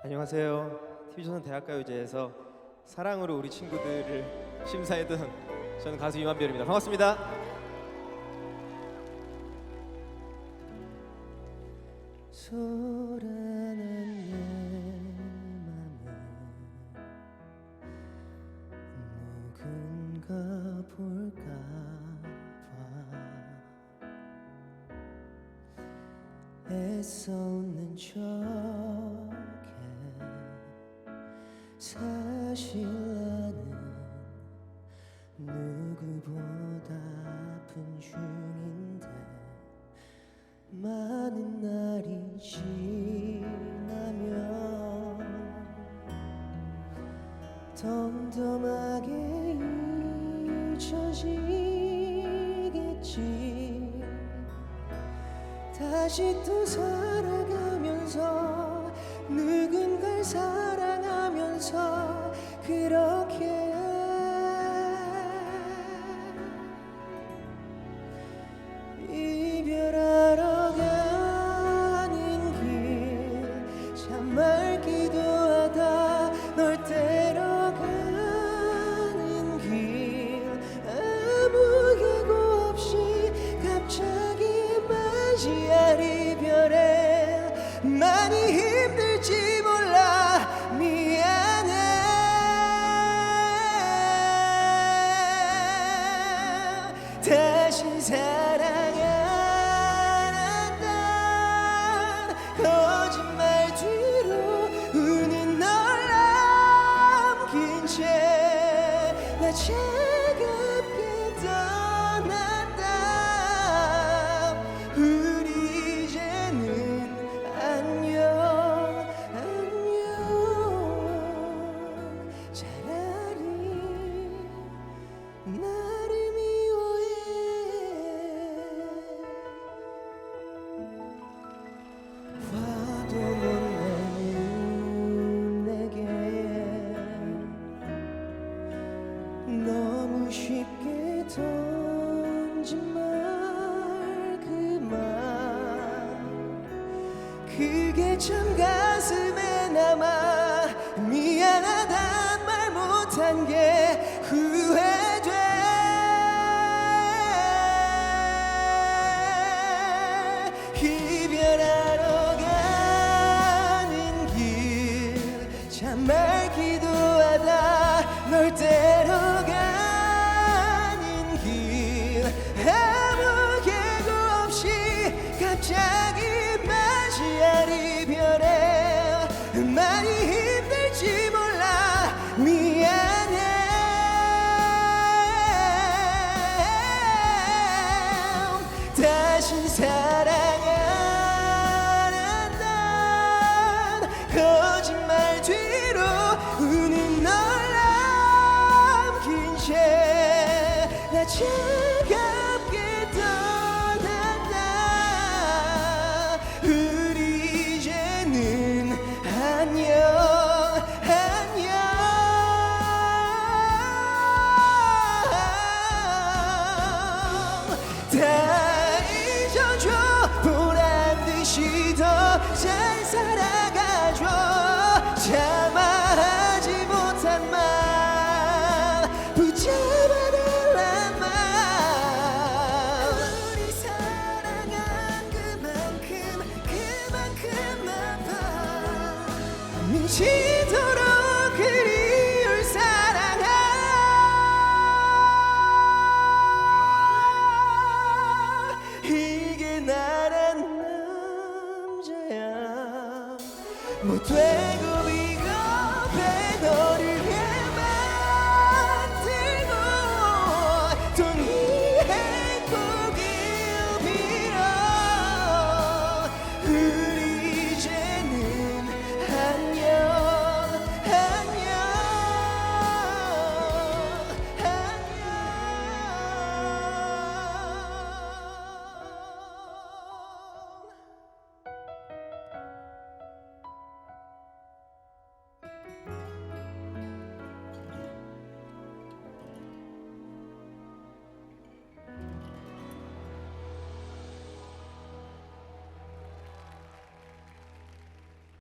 안녕하세요. TV조선 대학가요제에서 사랑으로 우리 친구들을 심사했던 저는 가수 이만별입니다. 반갑습니다. 소란한 내 맘은 누군가 볼까 애써 웃는 척해 사실 나는 누구보다 아픈 중인데 많은 날이 지나면 덤덤하게 잊혀지겠지 다시 또 살아가면서 누군가를 사랑하면서 그렇게 많이 힘들지 몰라. 미안해. 다신 사랑 안 한다 거짓말 뒤로 우는 널 남긴 채나 너무 쉽게 던진 말 그만. 그게 참 가슴에 남아 미안하단 말 못한 게 채 미치도록 그리울 사랑아. 이게 나란 남자야. 못 되고